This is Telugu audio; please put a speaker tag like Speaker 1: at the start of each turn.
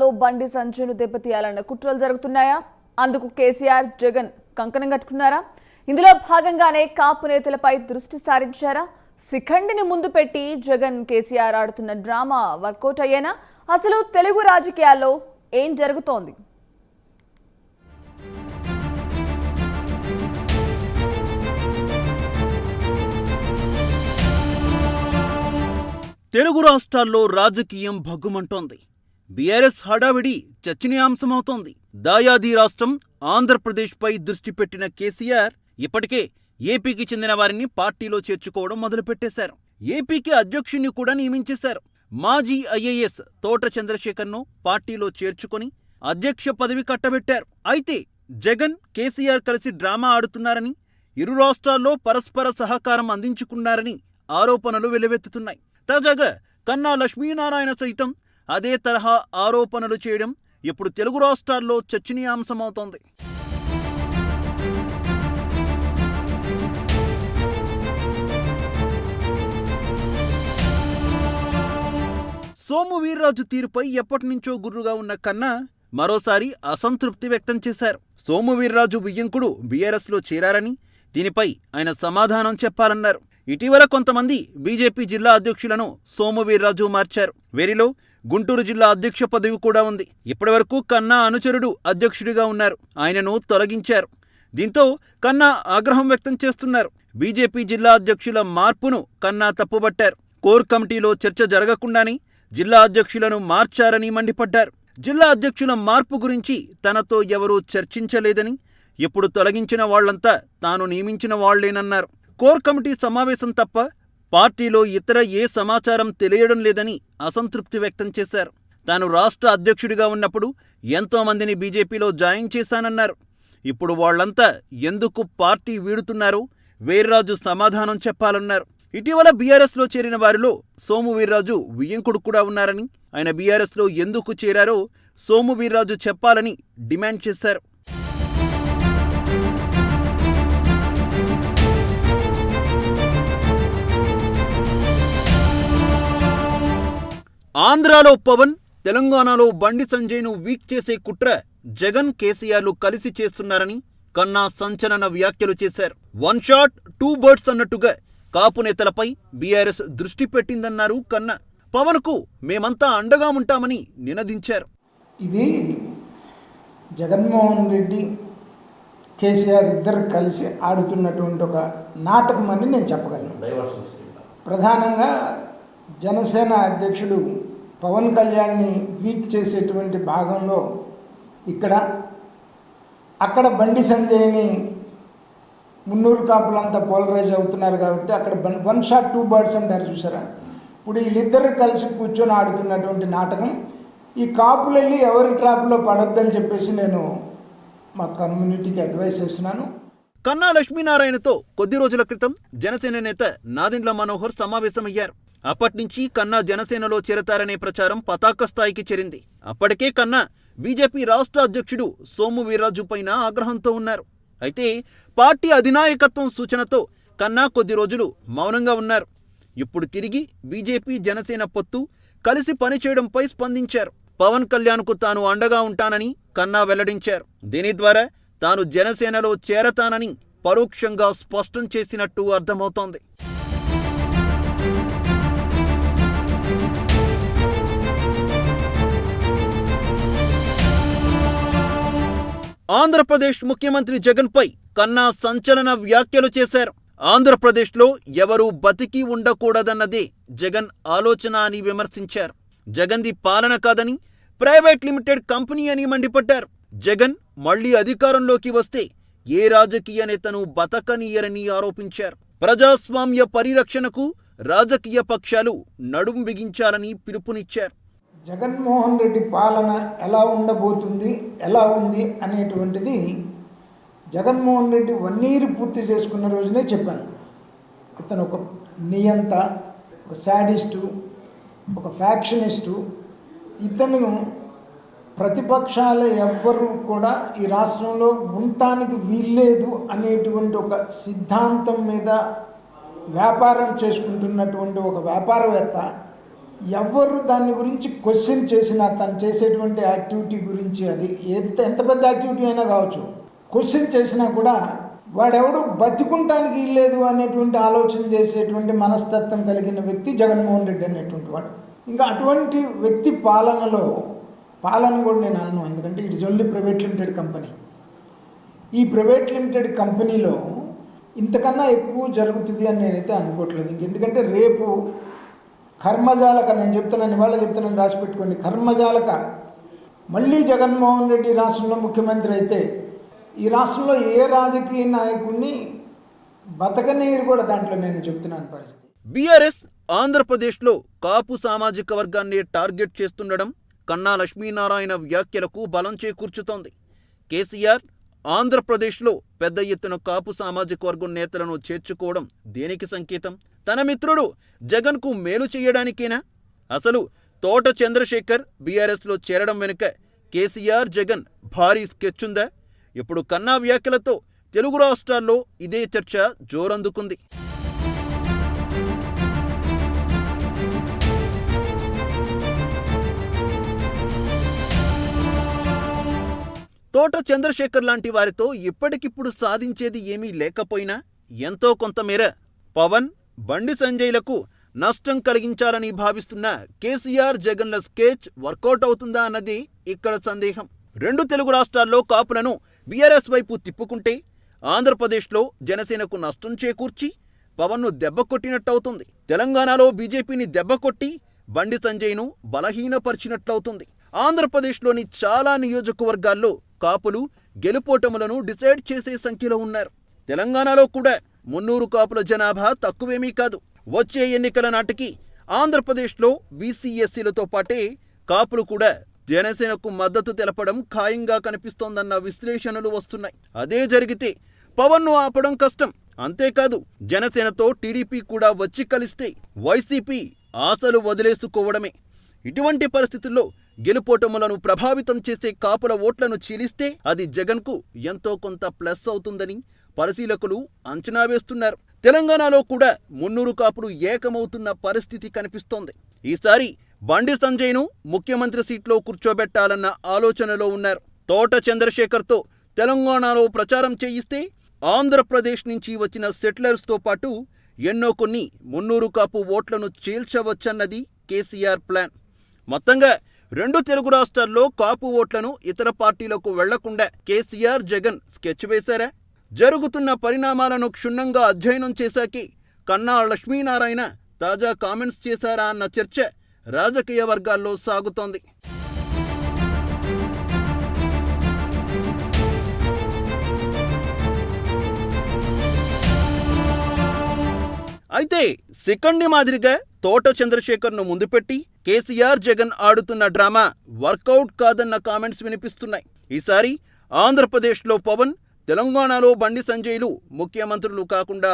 Speaker 1: లో బండి సంచును దెబ్బతీయాలన్న కుట్రలు జరుగుతున్నాయా? అందుకు కేసీఆర్ జగన్ కంకణం కట్టుకున్నారా? ఇందులో భాగంగానే కాపు నేతలపై దృష్టి సారించారా? శిఖండిని ముందు పెట్టి జగన్ కేసీఆర్ ఆడుతున్న డ్రామా వర్కౌట్ అయ్యేనా? అసలు తెలుగు రాజకీయాల్లో ఏం జరుగుతోంది?
Speaker 2: తెలుగు రాష్ట్రాల్లో రాజకీయం భగ్గుమంటోంది. బీఆర్ఎస్ హడావిడి చర్చనీయాంశమవుతోంది. దాయాది రాష్ట్రం ఆంధ్రప్రదేశ్పై దృష్టి పెట్టిన కేసీఆర్ ఇప్పటికే ఏపీకి చెందిన వారిని పార్టీలో చేర్చుకోవడం మొదలుపెట్టేశారు. ఏపీకి అధ్యక్షుణ్ణి కూడా నియమించేశారు. మాజీ ఐఏఎస్ తోట చంద్రశేఖర్ను పార్టీలో చేర్చుకొని అధ్యక్ష పదవి కట్టబెట్టారు. అయితే జగన్ కేసీఆర్ కలిసి డ్రామా ఆడుతున్నారని ఇరు రాష్ట్రాల్లో పరస్పర సహకారం అందించుకున్నారని ఆరోపణలు వెలువెత్తుతున్నాయి. తాజాగా కన్నా లక్ష్మీనారాయణ సైతం అదే తరహా ఆరోపణలు చేయడం ఇప్పుడు తెలుగు రాష్ట్రాల్లో చర్చనీయాంశమవుతోంది. సోము వీర్రాజు తీరుపై ఎప్పటినుంచో గుర్రుగా ఉన్న కన్నా మరోసారి అసంతృప్తి వ్యక్తం చేశారు. సోము వీర్రాజు బియ్యంకుడు బీఆర్ఎస్లో చేరారని దీనిపై ఆయన సమాధానం చెప్పాలన్నారు. ఇటీవల కొంతమంది బీజేపీ జిల్లా అధ్యక్షులను సోము వీర్రాజు మార్చారు. వీరిలో గుంటూరు జిల్లా అధ్యక్ష పదవి కూడా ఉంది. ఇప్పటివరకు కన్నా అనుచరుడు అధ్యక్షుడిగా ఉన్నారు. ఆయనను తొలగించారు. దీంతో కన్నా ఆగ్రహం వ్యక్తం చేస్తున్నారు. బీజేపీ జిల్లా అధ్యక్షుల మార్పును కన్నా తప్పుబట్టారు. కోర్ కమిటీలో చర్చ జరగకుండానే జిల్లా అధ్యక్షులను మార్చారని మండిపడ్డారు. జిల్లా అధ్యక్షుల మార్పు గురించి తనతో ఎవరూ చర్చించలేదని ఇప్పుడు తొలగించిన వాళ్ళంతా తాను నియమించిన వాళ్ళేనన్నారు కోర్ కమిటీ సమావేశం తప్ప పార్టీలో ఇతర ఏ సమాచారం తెలియడం లేదని అసంతృప్తి వ్యక్తం చేశారు. తాను రాష్ట్ర అధ్యక్షుడిగా ఉన్నప్పుడు ఎంతో మందిని బీజేపీలో జాయిన్ చేశానన్నారు. ఇప్పుడు వాళ్ళంతా ఎందుకు పార్టీ వీడుతున్నారో వీర్రాజు సమాధానం చెప్పాలన్నారు. ఇటీవల బీఆర్ఎస్లో చేరిన వారిలో సోము వీర్రాజు వియ్యంకుడు కూడా ఉన్నారని ఆయన బీఆర్ఎస్లో ఎందుకు చేరారో సోము వీర్రాజు చెప్పాలని డిమాండ్ చేశారు. ఆంధ్రాలో పవన్ తెలంగాణలో బండి సంజయ్ను వీక్ చేసే కుట్ర జగన్ కేసీఆర్లు కలిసి చేస్తున్నారని కన్నా సంచలన వ్యాఖ్యలు చేశారు. వన్ షాట్ టూ బర్డ్స్ అన్నట్టుగా కాపు నేతలపై బీఆర్ఎస్ దృష్టి పెట్టిందన్నారు కన్నా పవన్కు మేమంతా అండగా ఉంటామని నినదించారు.
Speaker 3: ఇది జగన్మోహన్ రెడ్డి కేసీఆర్ ఇద్దరు కలిసి ఆడుతున్నటువంటి ఒక నాటకం అని నేను చెప్పగలను. ప్రధానంగా జనసేన అధ్యక్షుడు పవన్ కళ్యాణ్ని వీక్ చేసేటువంటి భాగంలో ఇక్కడ అక్కడ బండి సంజయ్ని మున్నూరు కాపులంతా పోలరైజ్ అవుతున్నారు కాబట్టి అక్కడ one one shot two birds అంటారు చూసారా? ఇప్పుడు వీళ్ళిద్దరు కలిసి కూర్చొని ఆడుతున్నటువంటి నాటకం. ఈ కాపులు వెళ్ళి ఎవరి ట్రాప్లో పడొద్దని చెప్పేసి నేను మా కమ్యూనిటీకి అడ్వైస్ చేస్తున్నాను.
Speaker 2: కన్నా లక్ష్మీనారాయణతో కొద్ది రోజుల క్రితం జనసేన నేత నాదెండ్ల మనోహర్ సమావేశమయ్యారు. అప్పట్నుంచి కన్నా జనసేనలో చేరతారనే ప్రచారం పతాక స్థాయికి చేరింది. అప్పటికే కన్నా బీజేపీ రాష్ట్ర అధ్యక్షుడు సోము వీర్రాజు పైన ఆగ్రహంతో ఉన్నారు. అయితే పార్టీ అధినాయకత్వం సూచనతో కన్నా కొద్ది రోజులు మౌనంగా ఉన్నారు. ఇప్పుడు తిరిగి బీజేపీ జనసేన పొత్తు కలిసి పనిచేయడంపై స్పందించారు. పవన్ కళ్యాణ్కు తాను అండగా ఉంటానని కన్నా వెల్లడించారు. దీని ద్వారా తాను జనసేనలో చేరతానని పరోక్షంగా స్పష్టం చేసినట్టు అర్థమవుతోంది. ఆంధ్రప్రదేశ్ ముఖ్యమంత్రి జగన్పై కన్నా సంచలన వ్యాఖ్యలు చేశారు. ఆంధ్రప్రదేశ్లో ఎవరూ బతికి ఉండకూడదన్నదే జగన్ ఆలోచన అని విమర్శించారు. జగన్ది పాలన కాదని ప్రైవేట్ లిమిటెడ్ కంపెనీ అని మండిపడ్డారు. జగన్ మళ్ళీ అధికారంలోకి వస్తే ఏ రాజకీయ నేతను బతకనీయరని ఆరోపించారు. ప్రజాస్వామ్య పరిరక్షణకు రాజకీయ పక్షాలు నడుం బిగించాలని పిలుపునిచ్చారు.
Speaker 3: జగన్మోహన్ రెడ్డి పాలన ఎలా ఉండబోతుంది ఎలా ఉంది అనేటువంటిది జగన్మోహన్ రెడ్డి వన్ ఇయర్ పూర్తి చేసుకున్న రోజునే చెప్పాను. ఇతను ఒక నియంత ఒక శాడిస్టు ఒక ఫ్యాక్షనిస్టు. ఇతను ప్రతిపక్షాల ఎవ్వరూ కూడా ఈ రాష్ట్రంలో ఉండటానికి వీల్లేదు అనేటువంటి ఒక సిద్ధాంతం మీద వ్యాపారం చేసుకుంటున్నటువంటి ఒక వ్యాపారవేత్త ఎవరు దాని గురించి క్వశ్చన్ చేసినా తను చేసేటువంటి యాక్టివిటీ గురించి అది ఎంత ఎంత పెద్ద యాక్టివిటీ అయినా కావచ్చు. క్వశ్చన్ చేసినా కూడా వాడెవడు బతికుంటానికి లేదు అనేటువంటి ఆలోచన చేసేటువంటి మనస్తత్వం కలిగిన వ్యక్తి జగన్మోహన్ రెడ్డి అనేటువంటి వాడు. ఇంకా అటువంటి వ్యక్తి పాలనలో పాలన కూడా నేను అన్నాను ఎందుకంటే it's only private limited company ఈ ప్రైవేట్ లిమిటెడ్ కంపెనీలో ఇంతకన్నా ఎక్కువ జరుగుతుంది అని నేనైతే అనుకోవట్లేదు. ఇంక ఎందుకంటే రేపు కర్మజాలక నేను చెప్తున్నాను ఇవాళ చెప్తున్నాను రాసి పెట్టుకోండి. కర్మజాలక. మళ్ళీ జగన్మోహన్ రెడ్డి రాష్ట్రంలో ముఖ్యమంత్రి అయితే ఈ రాష్ట్రంలో ఏ రాజకీయ నాయకుడిని బతకనీరు కూడా దాంట్లో నేను చెప్తున్నాను పరిస్థితి.
Speaker 2: బీఆర్ఎస్ ఆంధ్రప్రదేశ్లో కాపు సామాజిక వర్గాన్ని టార్గెట్ చేస్తుండడం కన్నా లక్ష్మీనారాయణ వ్యాఖ్యలకు బలం చేకూర్చుతోంది. కేసీఆర్ ఆంధ్రప్రదేశ్లో పెద్ద ఎత్తున కాపు సామాజిక వర్గం నేతలను చేర్చుకోవడం దేనికి సంకేతం? తన మిత్రుడు జగన్కు మేలు చేయడానికేనా అసలు తోట చంద్రశేఖర్ బీఆర్ఎస్లో చేరడం వెనుక కేసీఆర్ జగన్ భారీ స్కెచ్ ఉందా? ఇప్పుడు కన్నా వ్యాఖ్యలతో తెలుగు రాష్ట్రాల్లో ఇదే చర్చ జోరందుకుంది. తోట చంద్రశేఖర్ లాంటి వారితో ఇప్పటికిప్పుడు సాధించేది ఏమీ లేకపోయినా ఎంతో కొంతమేర పవన్ బండి సంజయ్లకు నష్టం కలిగించాలని భావిస్తున్న కేసీఆర్ జగన్ల స్కెచ్ వర్కౌట్ అవుతుందా అన్నది ఇక్కడ సందేహం. రెండు తెలుగు రాష్ట్రాల్లో కాపులను బీఆర్ఎస్ వైపు తిప్పుకుంటే ఆంధ్రప్రదేశ్లో జనసేనకు నష్టం చేకూర్చి పవన్ను దెబ్బకొట్టినట్టవుతుంది తెలంగాణలో బీజేపీని దెబ్బకొట్టి బండి సంజయ్ను బలహీనపరిచినట్లవుతుంది. ఆంధ్రప్రదేశ్లోని చాలా నియోజకవర్గాల్లో కాపులు గెలుపోటములను డిసైడ్ చేసే సంఖ్యలో ఉన్నారు. తెలంగాణలో కూడా మున్నూరు కాపుల జనాభా తక్కువేమీ కాదు. వచ్చే ఎన్నికల నాటికి ఆంధ్రప్రదేశ్లో బీసీఎస్సీలతో పాటే కాపులు కూడా జనసేనకు మద్దతు తెలపడం ఖాయంగా కనిపిస్తోందన్న విశ్లేషణలు వస్తున్నాయి. అదే జరిగితే పవన్ను ఆపడం కష్టం. అంతేకాదు జనసేనతో టీడీపీ కూడా వచ్చి కలిస్తే వైసీపీ ఆశలు వదిలేసుకోవడమే. ఇటువంటి పరిస్థితుల్లో గెలుపోటములను ప్రభావితం చేసే కాపుల ఓట్లను చీలిస్తే అది జగన్కు ఎంతో కొంత ప్లస్ అవుతుందని పరిశీలకులు అంచనా వేస్తున్నారు. తెలంగాణలో కూడా మున్నూరు కాపులు ఏకమవుతున్న పరిస్థితి కనిపిస్తోంది. ఈసారి బండి సంజయ్ను ముఖ్యమంత్రి సీట్లో కూర్చోబెట్టాలన్న ఆలోచనలో ఉన్నారు. తోట చంద్రశేఖర్తో తెలంగాణలో ప్రచారం చేయిస్తే ఆంధ్రప్రదేశ్ నుంచి వచ్చిన సెటిలర్స్తో పాటు ఎన్నో కొన్ని మున్నూరు కాపు ఓట్లను చీల్చవచ్చన్నది కేసీఆర్ ప్లాన్. మొత్తంగా రెండు తెలుగు రాష్ట్రాల్లో కాపు ఓట్లను ఇతర పార్టీలకు వెళ్ళకుండా కేసీఆర్ జగన్ స్కెచ్ వేశారా? జరుగుతున్న పరిణామాలను క్షుణ్ణంగా అధ్యయనం చేశాకి కన్నా లక్ష్మీనారాయణ తాజా కామెంట్స్ చేశారా అన్న చర్చ రాజకీయ వర్గాల్లో సాగుతోంది. అయితే సికండి మాదిరిగా తోట చంద్రశేఖర్ను ముందు పెట్టి కేసీఆర్ జగన్ ఆడుతున్న డ్రామా వర్కౌట్ కాదన్న కామెంట్స్ వినిపిస్తున్నాయి. ఈసారి ఆంధ్రప్రదేశ్లో పవన్ తెలంగాణలో బండి సంజయ్లు ముఖ్యమంత్రులు కాకుండా